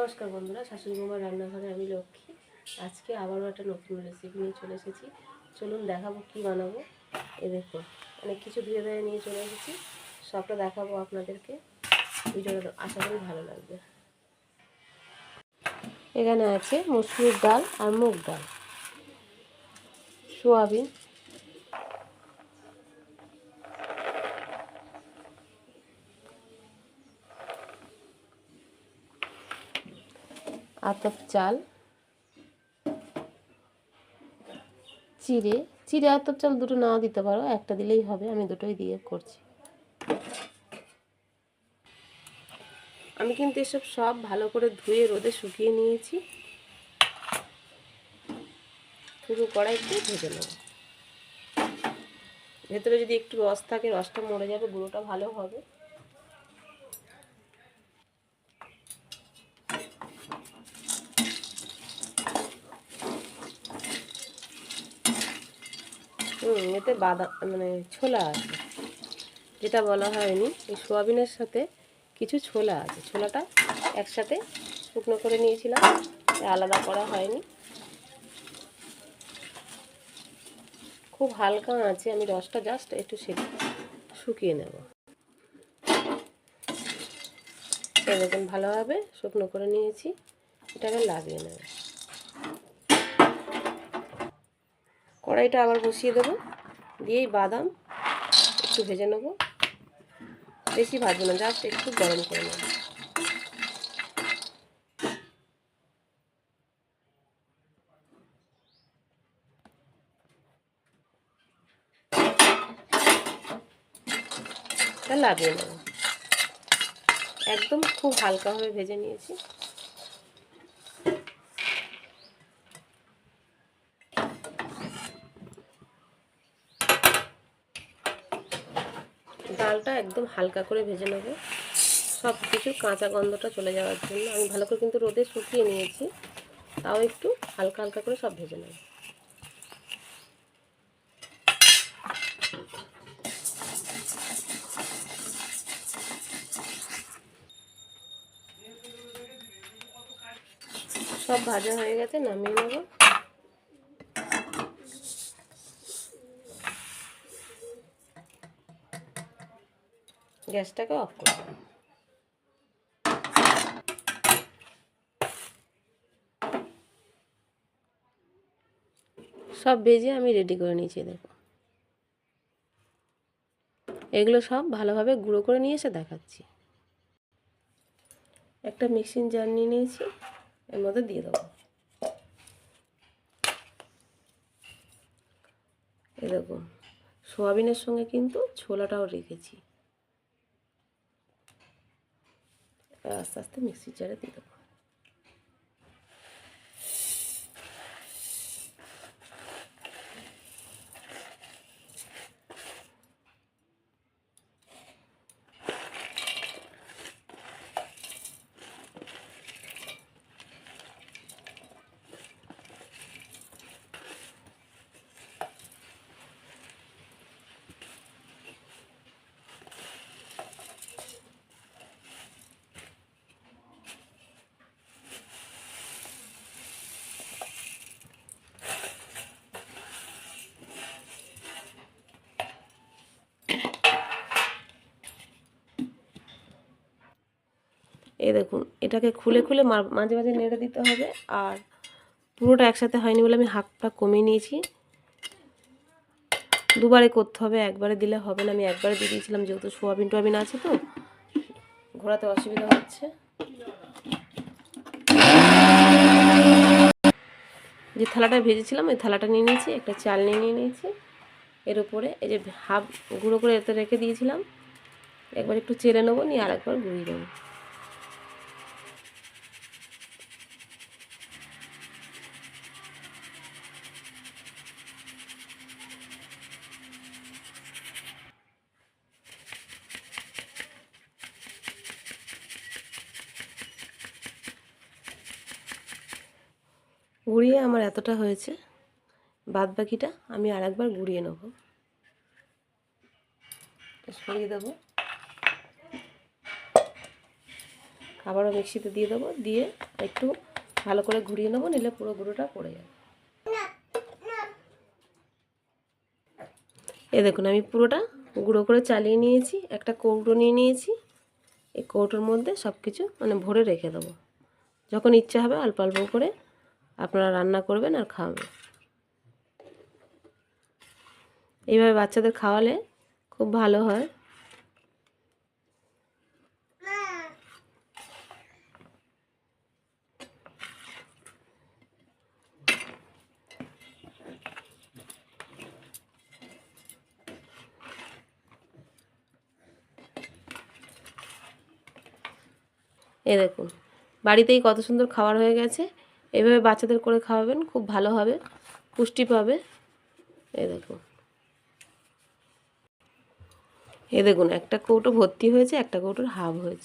নমস্কার বন্ধুরা, শাশুড়ি মামার রান্নাঘরে আমি লক্ষ্মী। আজকে আবারও একটা নতুন রেসিপি নিয়ে চলে এসেছি। চলুন দেখাবো কি বানাবো। এ দেখুন, অনেক কিছু ধুয়ে ধুয়ে নিয়ে চলে এসেছি। সবটা দেখাবো আপনাদেরকে। ভিডিওটা আশা করি ভালো লাগবে। এখানে আছে মসুর ডাল আর মুগ ডাল। সোয়াবিন। আতপ চাল, চিড়ে চিড়ে আতপ চাল দুটো নাও দিতে পারো, একটা দিলেই হবে, আমি দুটোই দিয়ে করছি। আমি কিন্তু এসব সব ভালো করে ধুয়ে রোদে শুকিয়ে নিয়েছি। শুধু কড়াইতে ভেজে নেব। ভেতরে যদি একটু রস থাকে, রসটা মরে যাবে, গুঁড়োটা ভালো হবে। এতে বাদাম মানে ছোলা আছে। যেটা বলা হয়নি, এই সোয়াবিনের সাথে কিছু ছোলা আছে। ছোলাটা একসাথে শুকনো করে নিয়েছিলাম আলাদা করা হয়নি। খুব হালকা আছে, আমি রসটা জাস্ট একটু শুকিয়ে নেব। দেখুন ভালোভাবে শুকনো করে নিয়েছি এটা এটাকে লাগিয়ে নেব। কড়াইটা আবার বসিয়ে দেবো। দিয়েই বাদাম একটু ভেজে নেব। বেশি ভাজবো না জাস্ট একটু গরম করে নেব। লাগিয়ে নেব একদম খুব হালকাভাবে ভেজে নিয়েছি। ডালটা একদম হালকা করে ভেজে নেব। সব কিছু কাঁচা গন্ধটা চলে যাওয়ার জন্য আমি ভালো করে কিন্তু রোদে শুকিয়ে নিয়েছি, তাও একটু হালকা হালকা করে সব ভেজে নেব। সব ভাজা হয়ে গেছে, নামিয়ে নেব। গ্যাসটাকে অফ করে দেব সব ভেজে আমি রেডি করে নিয়েছি দেখো। এগুলো সব ভালোভাবে গুঁড়ো করে নিয়ে এসে দেখাচ্ছি। একটা মিক্সিং জার নিয়ে নিয়েছি, এর মধ্যে দিয়ে দেবো। দেখুন সোয়াবিনের সঙ্গে কিন্তু ছোলাটাও রেখেছি। আস্তে আস্তে মিক্সির জারে দিয়ে দেবো। এই দেখুন, এটাকে খুলে খুলে মাঝে মাঝে নেড়ে দিতে হবে আর পুরোটা একসাথে হয়নি বলে আমি হাফটা কমিয়ে নিয়েছি। দুবারে করতে হবে, একবারে দিলে হবে না। আমি একবারে দিয়ে দিয়েছিলাম, যেহেতু সোয়াবিন টোয়াবিন আছে তো, ঘোরাতে অসুবিধা হচ্ছে। যে থালাটা ভেজেছিলাম, ওই থালাটা নিয়ে নিয়েছি, একটা চাল নিয়ে নিয়ে নিয়েছি। এর উপরে এই যে হাফ গুঁড়ো করে এতে রেখে দিয়েছিলাম, একবার একটু চেড়ে নেব, নিয়ে আর একবার গুঁড়িয়ে দেবো গুঁড়িয়ে আমার এতটা হয়েছে বাদ বাকিটা আমি আর একবার গুঁড়িয়ে নেব। সরিয়ে দেবো। আবারও মিক্সিতে দিয়ে দেবো, দিয়ে একটু ভালো করে ঘুরিয়ে নেব, নিলে পুরো গুঁড়োটা পড়ে যাবে। এ দেখুন, আমি পুরোটা গুঁড়ো করে চালিয়ে নিয়েছি, একটা কৌটো নিয়ে নিয়েছি। এই কৌটোর মধ্যে সব কিছু মানে ভরে রেখে দেবো। যখন ইচ্ছা হবে অল্প অল্প করে আপনারা রান্না করবেন আর খাওয়াবেন। এইভাবে বাচ্চাদের খাওয়ালে খুব ভালো হয়। এ দেখুন, বাড়িতেই কত সুন্দর খাবার হয়ে গেছে। এভাবে বাচ্চাদের করে খাওয়াবেন, খুব ভালো হবে, পুষ্টি পাবে। এ দেখুন এ দেখুন, একটা কৌটো ভর্তি হয়েছে, একটা কৌটোর হাফ হয়েছে।